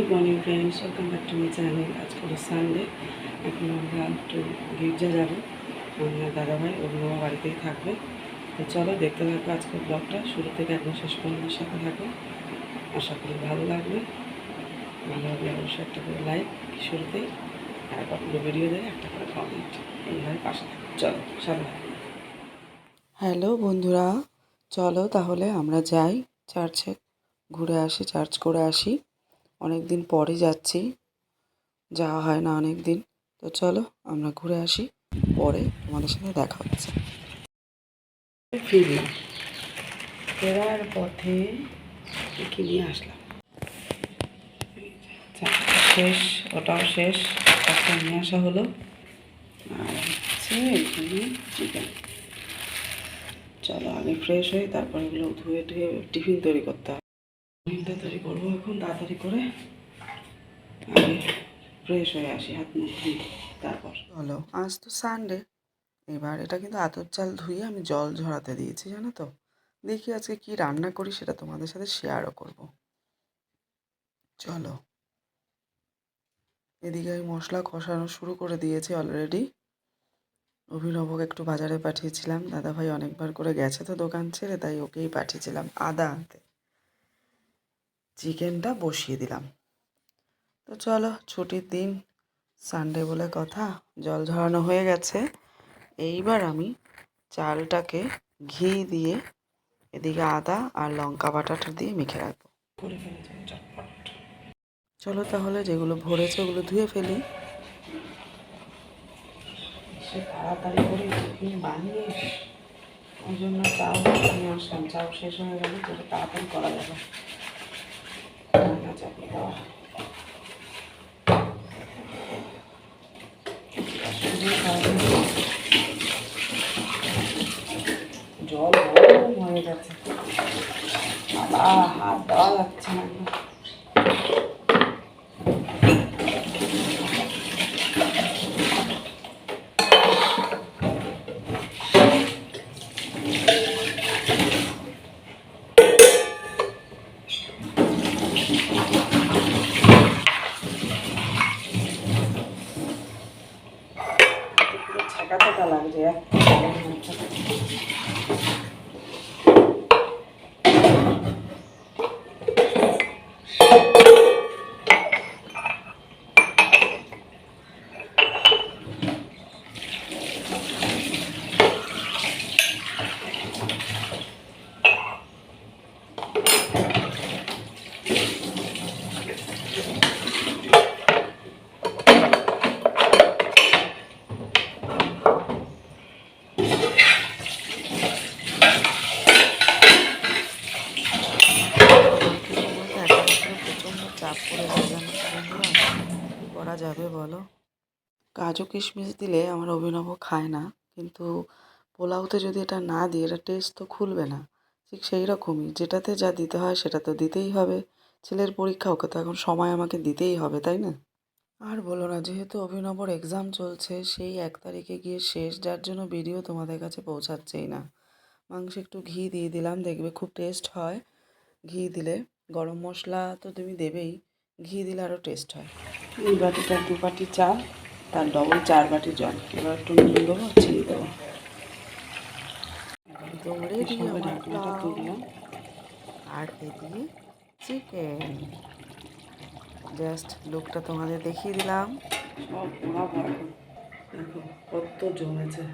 Good morning friends welcome back to my channel আজ করে Sunday এখন আমরা একটু গির্জা যাব। আমার দাদাভাই অভিনব বাড়িতেই থাকবে। তো চলো দেখতে থাকো আজকের ব্লগটা শুরু থেকে একদম শেষ পর্যন্ত সাথে থাকো। আশা করি ভালো লাগবে। ভালো লাগলে অবশ্যই একটা করে লাইক শুরুতেই আর পুরো ভিডিও দেয় একটা করে কমেন্ট এইভাবে পাশে চলো সাথে হ্যালো বন্ধুরা, চলো তাহলে আমরা যাই। চার্চে ঘুরে আসি চার্চ করে আসি। অনেক দিন পরে যাচ্ছি। যাওয়া হয় না অনেক দিন তো চলো, আমরা ঘুরে আসি। পরে তোমাদের সাথে দেখা হচ্ছে। ফিরলাম। ফেরার পথে কি নিয়ে আসলাম? শেষ, ওটাও শেষ। একটা নিয়ে আসা হলো। আর হচ্ছে চিকেন চলো আগে ফ্রেশ হই তারপর এগুলো ধুয়ে ধুয়ে টিফিন তৈরি করতে হবে। তৈরি করব এখন, তাড়াতাড়ি করে আগে ফ্রেশ হয়ে আসি, হাত মুখ তারপর। চলো। আজ তো সানডে এবার এটা কিন্তু আতর চাল ধুয়ে আমি জল ঝরাতে দিয়েছি, জানো তো? দেখি আজকে কি রান্না করি, সেটা তোমাদের সাথে শেয়ারও করব। চলো। এদিকে আমি মশলা কষানো শুরু করে দিয়েছি অলরেডি অভিনবকে একটু বাজারে পাঠিয়েছিলাম। দাদাভাই অনেকবার করে গেছে তো দোকান ছেড়ে, তাই ওকেই পাঠিয়েছিলাম আদা আনতে। চিকেনটা বসিয়ে দিলাম। তো চলো ছুটির দিন সানডে বলে কথা জল ঝরানো হয়ে গেছে। এইবার আমি চালটাকে ঘি দিয়ে এদিকে আদা আর লঙ্কা বাটাটা দিয়ে মেখে রাখব। চলো তাহলে যেগুলো ভরেছে ওগুলো ধুয়ে ফেলি। তাড়াতাড়ি করে বানিয়ে ওই জন্য চাও নিয়ে আসলাম চাও শেষ হয়ে গেলে তাড়াতাড়ি করা যাবে। জল গরম হয়ে গেছে। বাবা হাত দেওয়া যাচ্ছে না একদম। পুরো ছাকা ছাকা লাগছে এত গরম হচ্ছে। প্রচণ্ড চাপ পড়ে যায় জানো তো বন্ধুরা কী করা যাবে বলো? কাজু কিশমিশ দিলে আমার অভিনব খায় না, কিন্তু পোলাওতে যদি এটা না দিই, এটা টেস্ট তো খুলবে না। ঠিক সেই রকমই, যেটাতে যা দিতে হয় সেটা তো দিতেই হবে। ছেলের পরীক্ষা, ওকে তো এখন সময় আমাকে দিতেই হবে, তাই না? আর বলো না, যেহেতু অভিনবর এক্সাম চলছে, সেই এক তারিখে গিয়ে শেষ, যার জন্য ভিডিও তোমাদের কাছে পৌঁছাচ্ছেই না। মাংস একটু ঘি দিয়ে দিলাম, দেখবে খুব টেস্ট হয়। ঘি দিলে গরম মশলা তো তুমি দেবেই। ঘি দিলে আরও টেস্ট হয়। এই বাটিটা দু বাটি চাল তার ডবল চার বাটি জল। এবার একটু নুন দেবো চিনি দেবো। তুললাম। আর এদিকে চিকেন জাস্ট লুকটা তোমাদের দেখিয়ে দিলাম। কত জমেছে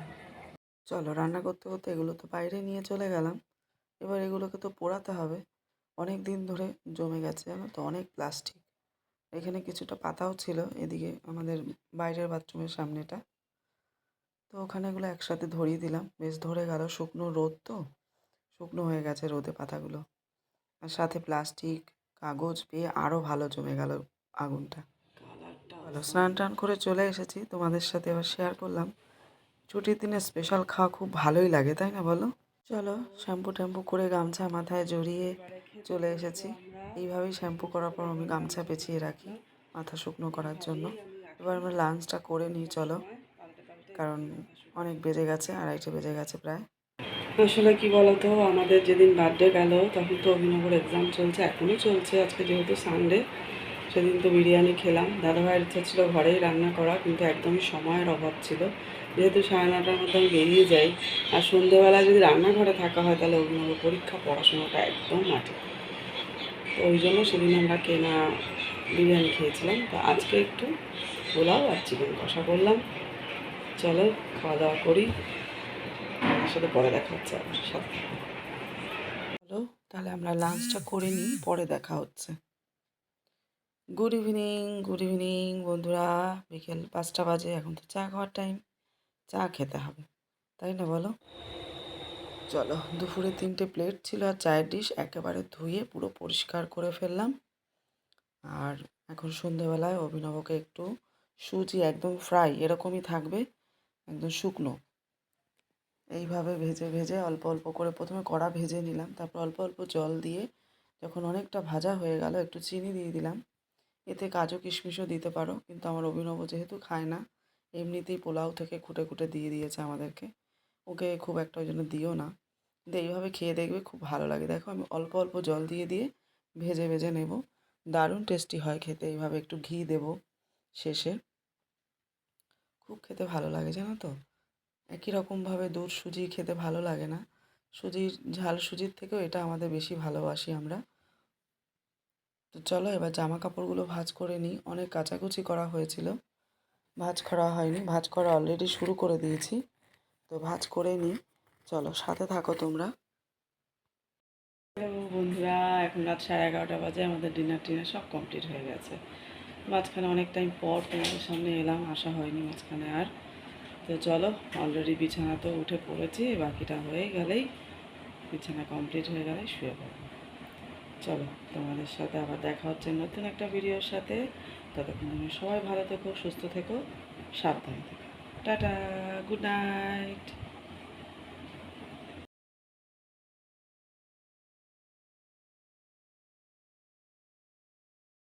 চলো রান্না করতে করতে এগুলো তো বাইরে নিয়ে চলে গেলাম। এবার এগুলোকে তো পোড়াতে হবে। অনেক দিন ধরে জমে গেছে জানো তো? অনেক প্লাস্টিক এখানে কিছুটা পাতাও ছিল, এদিকে আমাদের বাইরের বাথরুমের সামনেটা। তো ওখানে এগুলো একসাথে ধরিয়ে দিলাম। বেশ ধরে গেল, শুকনো রোদ তো? শুকনো হয়ে গেছে রোদে পাতাগুলো। আর সাথে প্লাস্টিক, কাগজ পেয়ে আরও ভালো জমে গেল আগুনটা। ভালো স্নান টান করে চলে এসেছি। তোমাদের সাথে এবার শেয়ার করলাম। ছুটির দিনে স্পেশাল খাওয়া খুব ভালোই লাগে, তাই না বলো? চলো শ্যাম্পু ট্যাম্পু করে গামছা মাথায় জড়িয়ে চলে এসেছি। এইভাবেই শ্যাম্পু করার পর আমি গামছা পেঁচিয়ে রাখি, মাথা শুকনো করার জন্য। এবার আমরা লাঞ্চটা করে নিই, চলো। কারণ অনেক বেজে গেছে, আড়াইটে বেজে গেছে প্রায়। আসলে কি বলতো, আমাদের যেদিন বার্থডে গেল, তখন তো অভিনবর এক্সাম চলছে, এখনও চলছে, আজকে যেহেতু সানডে সেদিন তো বিরিয়ানি খেলাম। দাদাভাইয়ের ইচ্ছা ছিল ঘরেই রান্না করা, কিন্তু একদমই সময়ের অভাব ছিল। যেহেতু সাড়ে নটার মধ্যে আমি বেরিয়ে যাই, আর সন্ধেবেলা যদি রান্নাঘরে থাকা হয়, তাহলে অভিনব পরীক্ষা, পড়াশোনাটা একদম মাঠে। তো ওই জন্য সেদিন আমরা কেনা বিরিয়ানি খেয়েছিলাম। তো আজকে একটু পোলাও আর চিকেন কষা করলাম। চলো, খাওয়া দাওয়া করি। আমার সাথে পরে দেখা হচ্ছে আপনার সাথে চলো, তাহলে আমরা লাঞ্চটা করে নিই, পরে দেখা হচ্ছে। গুড ইভিনিং গুড ইভিনিং বন্ধুরা। বিকেল পাঁচটা বাজে, এখন তো চা খাওয়ার টাইম চা খেতে হবে, তাই না বলো? চলো, দুপুরে তিনটে প্লেট ছিল আর চায়ের ডিশ একেবারে ধুয়ে পুরো পরিষ্কার করে ফেললাম। আর এখন সন্ধেবেলায় অভিনবকে একটু সুজি একদম ফ্রাই এরকমই থাকবে, একদম শুকনো। এইভাবে ভেজে ভেজে অল্প অল্প করে প্রথমে কড়া ভেজে নিলাম, তারপর অল্প অল্প জল দিয়ে যখন অনেকটা ভাজা হয়ে গেল, একটু চিনি দিয়ে দিলাম। এতে কাজু কিশমিশও দিতে পারো, কিন্তু আমার অভিনব যেহেতু খায় না, এমনিতেই পোলাও থেকে খুঁটে খুঁটে দিয়ে দিয়েছে আমাদেরকে। ওকে খুব একটা ওই জন্য দিও না। কিন্তু এইভাবে খেয়ে দেখবে খুব ভালো লাগে। দেখো আমি অল্প অল্প জল দিয়ে দিয়ে ভেজে ভেজে নেব। দারুণ টেস্টি হয় খেতে। এইভাবে একটু ঘি দেব শেষে। খুব খেতে ভালো লাগে, জানো তো? একই রকমভাবে দুধ, সুজি খেতে ভালো লাগে না। সুজির ঝাল সুজির থেকেও এটা আমাদের বেশি ভালোবাসি আমরা। তো চলো এবার জামা কাপড়গুলো ভাজ করে নিই। অনেক কাচাকুচি করা হয়েছিল। ভাজ করা হয়নি। ভাঁজ করা অলরেডি শুরু করে দিয়েছি। তো ভাজ করে নিই চলো, সাথে থাকো তোমরা। বন্ধুরা, এখন রাত সাড়ে এগারোটা বাজে, আমাদের ডিনার টিনার সব কমপ্লিট হয়ে গেছে। মাঝখানে অনেক টাইম পর তোমাদের সামনে এলাম, আসা হয়নি মাঝখানে আর। তো চলো অলরেডি বিছানা তো উঠে পড়েছি, বাকিটা হয়ে গেলেই, বিছানা কমপ্লিট হয়ে গেলে শুয়ে পড়ব। চলো, তোমাদের সাথে আবার দেখা হচ্ছে নতুন একটা ভিডিওর সাথে। ততক্ষণ সবাই ভালো থেকো, সুস্থ থেকো, সাবধানে থেকো। Tata good night